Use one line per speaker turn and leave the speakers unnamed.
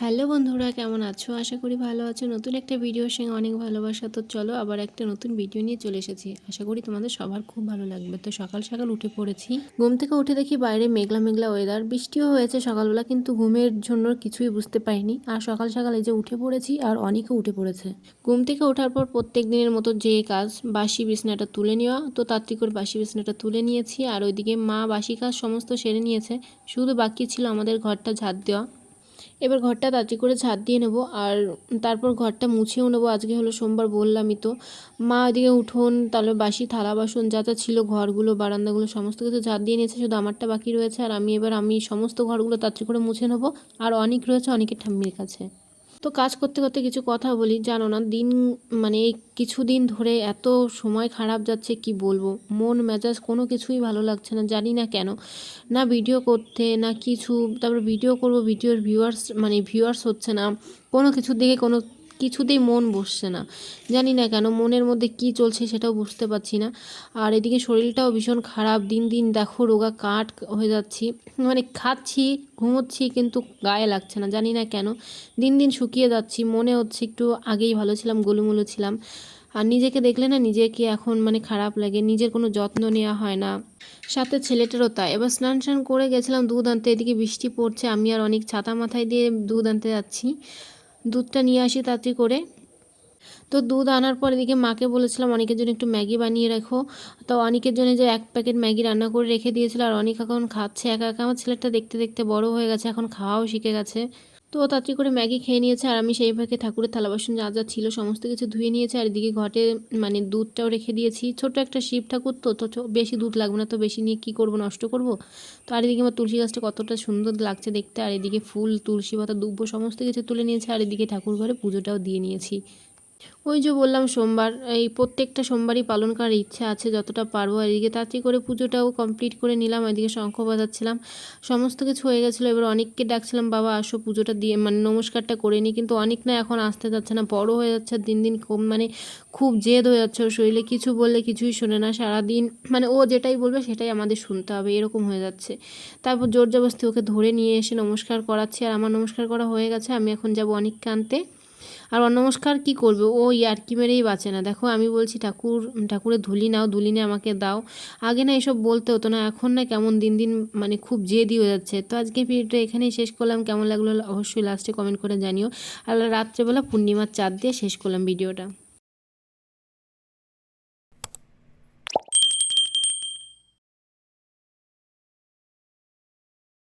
Hello বন্ধুরা, কেমন আছো? আশা করি ভালো আছো। নতুন একটা ভিডিওর সঙ্গে অনেক ভালোবাসা। তো চলো আবার একটা নতুন ভিডিও নিয়ে চলে এসেছি। আশা করি তোমাদের সবার খুব ভালো লাগবে। তো সকাল সকাল উঠে পড়েছি। ঘুম থেকে উঠে দেখি বাইরে মেঘলা মেঘলা ওয়েদার বৃষ্টিও হয়েছে সকালবেলা, কিন্তু ঘুমের জন্য কিছুই বুঝতে পারিনি। আর সকাল সকাল এই যে উঠে পড়েছি, আর অনেকে উঠে পড়েছে। ঘুম থেকে ওঠার পর প্রত্যেক দিনের মতো যে কাজ, বাসি বিছনাটা তুলে নেওয়া। তো তাড়াতাড়ি করে বাসি বিছনাটা তুলে নিয়েছি। আর ওইদিকে মা বাসি কাজ সমস্ত সেরে নিয়েছে। শুধু বাকি ছিল আমাদের ঘরটা ঝাড় দেওয়া। এবার ঘরটা তাড়াতাড়ি করে ছাদ দিয়ে নেব আর তারপর ঘরটা মুছেও নেব। আজকে হলো সোমবার বললামই তো। মা ওইদিকে উঠোন তাহলে বাসি, থালা, বাসন যা যা ছিল, ঘরগুলো, বারান্দাগুলো সমস্ত কিছু ঝাঁট দিয়ে নিয়েছে। শুধু আমারটা বাকি রয়েছে আর আমি এবার, আমি সমস্ত ঘরগুলো তাড়াতাড়ি করে মুছে নেব। আর অনেক রয়েছে, অনেকের ঠাম্মির কাছে। তো কাজ করতে করতে কিছু কথা বলি, জানো না, দিন মানে কিছু কিছুদিন ধরে এত সময় খারাপ যাচ্ছে, কি বলব? মন, মেজাজ কোনো কিছুই ভালো লাগছে না, জানি না কেন। না ভিডিও করতে, না কিছু, তারপর ভিডিও করব ভিডিওর ভিউয়ার্স মানে ভিউয়ার্স হচ্ছে না। কোনো কিছুর দিকে কোনো কিছুতেই মন বসছে না। জানি না কেন, মনের মধ্যে কি চলছে সেটাও বুঝতে পারছি না। আর এদিকে শরীরটাও ভীষণ খারাপ, দিন দিন দেখো রোগা কাঠ হয়ে যাচ্ছি। মানে খাচ্ছি, ঘুমোচ্ছি, কিন্তু গায়ে লাগছে না, জানি না কেন। দিন দিন শুকিয়ে যাচ্ছি, মনে হচ্ছে একটু আগেই ভালো ছিলাম, গোলুমুলু ছিলাম। আর নিজেকে দেখলে না নিজেকে এখন মানে খারাপ লাগে, নিজের কোনো যত্ন নেওয়া হয় না। সাথে ছেলেটারও তাই, এবার স্নান স্নান করে গেছিলাম দুধ আনতে, এদিকে বৃষ্টি পড়ছে, আমি আর অনেক ছাতা মাথায় দিয়ে দুধ আনতে যাচ্ছি। দুধটা নিয়ে আসি তাড়াতাড়ি করে। তো দুধ আনার পর এদিকে মাকে বলেছিলাম, অনেকের জন্য একটু ম্যাগি বানিয়ে রাখো। তো অনেকের জন্য যে এক প্যাকেট ম্যাগি রান্না করে রেখে দিয়েছিল, আর অনেক এখন খাচ্ছে একা একা। আমার ছেলেটা দেখতে দেখতে বড় হয়ে গেছে, এখন খাওয়াও শিখে গেছে। তো তাড়াতাড়ি করে ম্যাগি খেয়ে নিয়েছে আর আমি সেই ভাগে ঠাকুরের থালা বাসন যা যা ছিল সমস্ত কিছু ধুয়ে নিয়েছে আর এদিকে ঘটে মানে দুধটাও রেখে দিয়েছি। ছোট একটা শিব ঠাকুর তো তো বেশি দুধ লাগবে না তো বেশি নিয়ে কি করব, নষ্ট করব? তো আর এদিকে আমার তুলসী গাছটা কতটা সুন্দর লাগছে দেখতে। আর এদিকে ফুল, তুলসী পাতা দুব্য সমস্ত কিছু তুলে নিয়েছে। আর এদিকে ঠাকুর ঘরে পুজোটাও দিয়ে নিয়েছি। ওই যে বললাম সোমবার, এই প্রত্যেকটা সোমবারই পালন করার ইচ্ছা আছে যতটা পারব। এদিকে তাড়াতাড়ি করে পুজোটাও কমপ্লিট করে নিলাম, এদিকে শঙ্খ বাজাচ্ছিলাম। সমস্ত কিছু হয়ে গেছিল, এবার অনেককে ডাকছিলাম, বাবা, আসো পুজোটা দিয়ে মানে নমস্কারটা করে নিই কিন্তু অনেক না এখন আসতে যাচ্ছে না, বড় হয়ে যাচ্ছে, দিন দিন কম মানে খুব জেদ হয়ে যাচ্ছে ওর শরীরে। কিছু বললে কিছুই শোনে না, সারাদিন মানে ও যেটাই বলবে সেটাই আমাদের শুনতে হবে, এরকম হয়ে যাচ্ছে। তারপর জোর জবরদস্তি ওকে ধরে নিয়ে এসে নমস্কার করাচ্ছি। আর আমার নমস্কার করা হয়ে গেছে, আমি এখন যাব অনেককে আনতে আর অনমস্কার কি করবে? ও ইয়ার্কি মেরেই বাঁচে না। দেখো, আমি বলছি, ঠাকুর, ঠাকুরের ধুলি নাও, ধুলি নিয়ে আমাকে দাও। আগে না এসব বলতে হতো না, এখন না কেমন দিন দিন মানে খুব জেদি হয়ে যাচ্ছে। তো আজকে ভিডিওটা এখানেই শেষ করলাম। কেমন লাগল অবশ্যই লাস্টে কমেন্ট করে জানিও। আর রাত্রেবেলা পূর্ণিমার চাঁদ দিয়ে শেষ করলাম ভিডিওটা।